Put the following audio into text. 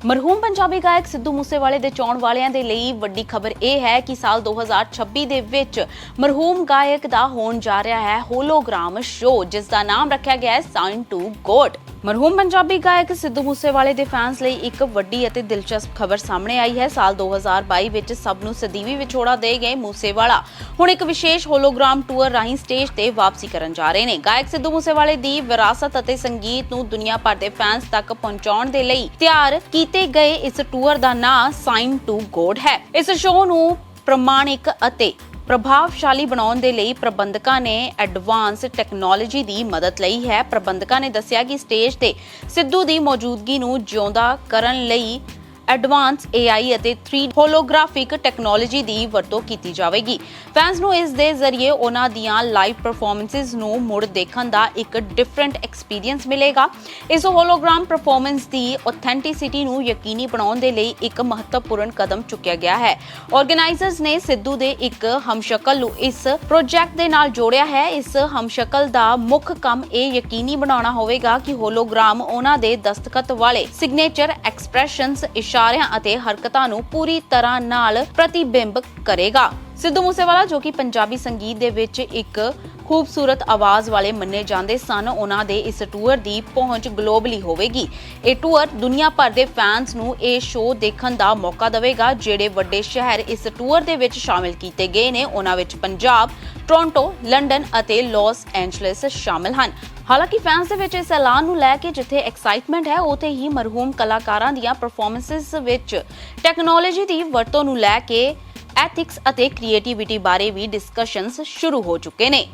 ਮਰਹੂਮ ਪੰਜਾਬੀ ਗਾਇਕ ਸਿੱਧੂ ਮੂਸੇਵਾਲੇ ਦੇ ਚੋਣ ਵਾਲਿਆਂ ਦੇ ਲਈ ਵੱਡੀ ਖਬਰ ਇਹ ਹੈ ਕਿ ਸਾਲ 2026 ਦੇ ਵਿੱਚ ਮਰਹੂਮ ਗਾਇਕ ਦਾ ਹੋਣ ਜਾ ਰਿਹਾ ਹੈ ਹੋਲੋਗ੍ਰਾਮ ਸ਼ੋਅ, ਜਿਸ ਦਾ ਨਾਮ ਰੱਖਿਆ ਗਿਆ ਹੈ ਸਾਈਨ ਟੂ ਗੋਡ ਮਰਹੂਮ ਪੰਜਾਬੀ ਗਾਇਕ ਸਿੱਧੂ ਮੂਸੇਵਾਲੇ ਦੇ ਫੈਨਸ ਲਈ ਇੱਕ ਵੱਡੀ ਅਤੇ ਦਿਲਚਸਪ ਖਬਰ ਸਾਹਮਣੇ ਆਈ ਹੈ। ਸਾਲ 2022 ਵਿੱਚ ਸਭ ਨੂੰ ਸਦੀਵੀ ਵਿਛੋੜਾ ਦੇ ਗਏ ਮੂਸੇਵਾਲਾ। ਹੁਣ ਇੱਕ ਵਿਸ਼ੇਸ਼ ਹੋਲੋਗ੍ਰਾਮ ਟੂਰ ਰਾਹੀਂ ਸਟੇਜ ਤੇ ਵਾਪਸੀ ਕਰਨ ਜਾ ਰਹੇ ਨੇ। ਗਾਇਕ ਸਿੱਧੂ ਮੂਸੇਵਾਲੇ ਦੀ ਵਿਰਾਸਤ ਅਤੇ ਸੰਗੀਤ ਨੂੰ ਦੁਨੀਆ ਭਰ ਦੇ ਫੈਨਸ ਤੱਕ ਪਹੁੰਚਾਉਣ ਦੇ ਲਈ ਤਿਆਰ ਕੀਤੇ ਗਏ ਇਸ ਟੂਰ ਦਾ ਨਾਂ ਸਾਈਨ ਟੂ ਗੋਡ ਹੈ। ਇਸ ਸ਼ੋਅ ਨੂੰ ਪ੍ਰਮਾਣਿਕ ਅਤੇ ਪ੍ਰਭਾਵਸ਼ਾਲੀ ਬਣਾਉਣ ਦੇ ਲਈ ਪ੍ਰਬੰਧਕਾਂ ਨੇ ਐਡਵਾਂਸ ਟੈਕਨੋਲੋਜੀ ਦੀ ਮਦਦ ਲਈ ਹੈ। ਪ੍ਰਬੰਧਕਾਂ ਨੇ ਦੱਸਿਆ ਕਿ ਸਟੇਜ ਤੇ ਸਿੱਧੂ ਦੀ ਮੌਜੂਦਗੀ ਨੂੰ ਜਿਉਂਦਾ ਕਰਨ ਲਈ ਐਡਵਾਂਸ AI ਅਤੇ 3D ਹੋਲੋਗ੍ਰਾਫਿਕ ਟੈਕਨੋਲੋਜੀ ਦੀ ਵਰਤੋਂ ਕੀਤੀ ਜਾਵੇਗੀ। ਫੈਨਸ ਨੂੰ ਇਸ ਦੇ ਜ਼ਰੀਏ ਉਹਨਾਂ ਦੀਆਂ ਲਾਈਵ ਪਰਫਾਰਮੈਂਸਿਸ ਨੂੰ ਮੁੜ ਦੇਖਣ ਦਾ ਇੱਕ ਡਿਫਰੈਂਟ ਐਕਸਪੀਰੀਅੰਸ ਮਿਲੇਗਾ। ਇਸ ਹੋਲੋਗ੍ਰਾਮ ਪਰਫਾਰਮੈਂਸ ਦੀ ਆਥੈਂਟਿਸਿਟੀ ਨੂੰ ਯਕੀਨੀ ਬਣਾਉਣ ਦੇ ਲਈ ਇੱਕ ਮਹੱਤਵਪੂਰਨ ਕਦਮ ਚੁੱਕਿਆ ਗਿਆ ਹੈ। ਆਰਗੇਨਾਈਜ਼ਰਸ ਨੇ ਸਿੱਧੂ ਦੇ ਇੱਕ ਹਮਸ਼ਕਲ ਨੂੰ ਇਸ ਪ੍ਰੋਜੈਕਟ ਦੇ ਨਾਲ ਜੋੜਿਆ ਹੈ। ਇਸ ਹਮਸ਼ਕਲ ਦਾ ਮੁੱਖ ਕੰਮ ਇਹ ਯਕੀਨੀ ਬਣਾਉਣਾ ਹੋਵੇਗਾ ਕਿ ਹੋਲੋਗ੍ਰਾਮ ਉਹਨਾਂ ਦੇ ਦਸਤਖਤ ਵਾਲੇ ਸਿਗਨੇਚਰ ਐਕਸਪ੍ਰੈਸ਼ਨਸ ਇਸ਼ਾਰਿਆਂ ਅਤੇ ਹਰਕਤਾਂ ਨੂੰ ਪੂਰੀ ਤਰ੍ਹਾਂ ਨਾਲ ਪ੍ਰਤੀਬਿੰਬ ਕਰੇਗਾ। ਸਿੱਧੂ ਮੂਸੇਵਾਲਾ ਜੋ ਕਿ ਪੰਜਾਬੀ ਸੰਗੀਤ ਦੇ ਵਿੱਚ ਇੱਕ ਖੂਬਸੂਰਤ ਆਵਾਜ਼ ਵਾਲੇ ਮੰਨੇ ਜਾਂਦੇ ਸਨ, ਉਹਨਾਂ ਦੇ ਇਸ ਟੂਰ ਦੀ ਪਹੁੰਚ ਗਲੋਬਲੀ ਹੋਵੇਗੀ। ਇਹ ਟੂਰ ਦੁਨੀਆ ਭਰ ਦੇ ਫੈਨਸ ਨੂੰ ਇਹ ਸ਼ੋਅ ਦੇਖਣ ਦਾ ਮੌਕਾ ਦੇਵੇਗਾ, ਜਿਹੜੇ ਵੱਡੇ ਸ਼ਹਿਰ ਇਸ ਟੂਰ ਦੇ ਵਿੱਚ ਸ਼ਾਮਿਲ ਕੀਤੇ ਗਏ ਨੇ, ਉਹਨਾਂ ਵਿੱਚ ਪੰਜਾਬ, ਟੋਰਾਂਟੋ, ਲੰਡਨ ਅਤੇ ਲਾਸ ਐਂਜਲਸ ਸ਼ਾਮਿਲ ਹਨ। ਹਾਲਾਂਕਿ ਫੈਨਸ ਦੇ ਵਿੱਚ ਇਸ ਐਲਾਨ ਨੂੰ ਲੈ ਕੇ ਜਿੱਥੇ ਐਕਸਾਈਟਮੈਂਟ ਹੈ, ਉਥੇ ਹੀ ਮਰਹੂਮ ਕਲਾਕਾਰਾਂ ਦੀਆਂ ਪਰਫਾਰਮੈਂਸਿਸ ਵਿੱਚ ਟੈਕਨੋਲੋਜੀ ਦੀ ਵਰਤੋਂ ਨੂੰ ਲੈ ਕੇ ਐਥਿਕਸ ਅਤੇ ਕ੍ਰੀਏਟੀਵਿਟੀ ਬਾਰੇ ਵੀ ਡਿਸਕਸ਼ਨਸ ਸ਼ੁਰੂ ਹੋ ਚੁੱਕੇ ਨੇ।